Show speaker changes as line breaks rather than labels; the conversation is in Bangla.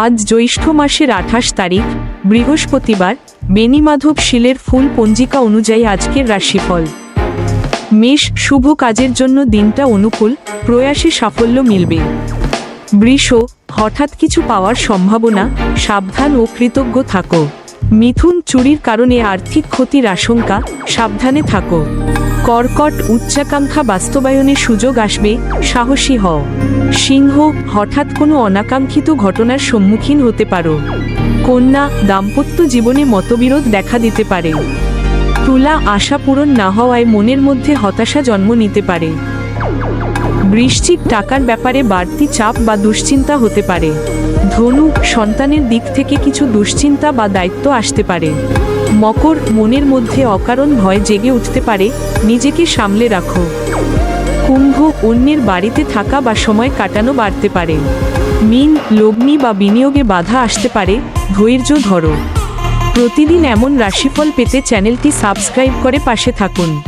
আজ জ্যৈষ্ঠ মাসের আঠাশ তারিখ, বৃহস্পতিবার বেনিমাধব শিলের ফুল পঞ্জিকা অনুযায়ী আজকের রাশিফল। মেষ শুভ কাজের জন্য দিনটা অনুকূল, প্রয়াসে সাফল্য মিলবে। বৃষ, হঠাৎ কিছু পাওয়ার সম্ভাবনা, সাবধান ও কৃতজ্ঞ থাকো। মিথুন চুরির কারণে আর্থিক ক্ষতির আশঙ্কা, সাবধানে থাকো। কর্কট উচ্চাকাঙ্ক্ষা বাস্তবায়নে সুযোগ আসবে, সাহসী হও। সিংহ, হঠাৎ কোনো অনাকাঙ্ক্ষিত ঘটনার সম্মুখীন হতে পারো। কন্যা, দাম্পত্য জীবনে মতবিরোধ দেখা দিতে পারে। তুলা আশা পূরণ না হওয়ায় মনের মধ্যে হতাশা জন্ম নিতে পারে। বৃশ্চিক টাকার ব্যাপারে বাড়তি চাপ বা দুশ্চিন্তা হতে পারে। ধনু, সন্তানের দিক থেকে কিছু দুশ্চিন্তা বা দায়িত্ব আসতে পারে। মকর মনের মধ্যে অকারণ ভয় জেগে উঠতে পারে, নিজেকে সামলে রাখো। কুম্ভ অন্যের বাড়িতে থাকা বা সময় কাটানো বাড়তে পারে। মিন, লগ্নি বা বিনিয়োগে বাধা আসতে পারে, ধৈর্য ধরো। প্রতিদিন এমন রাশিফল পেতে চ্যানেলটি সাবস্ক্রাইব করে পাশে থাকুন।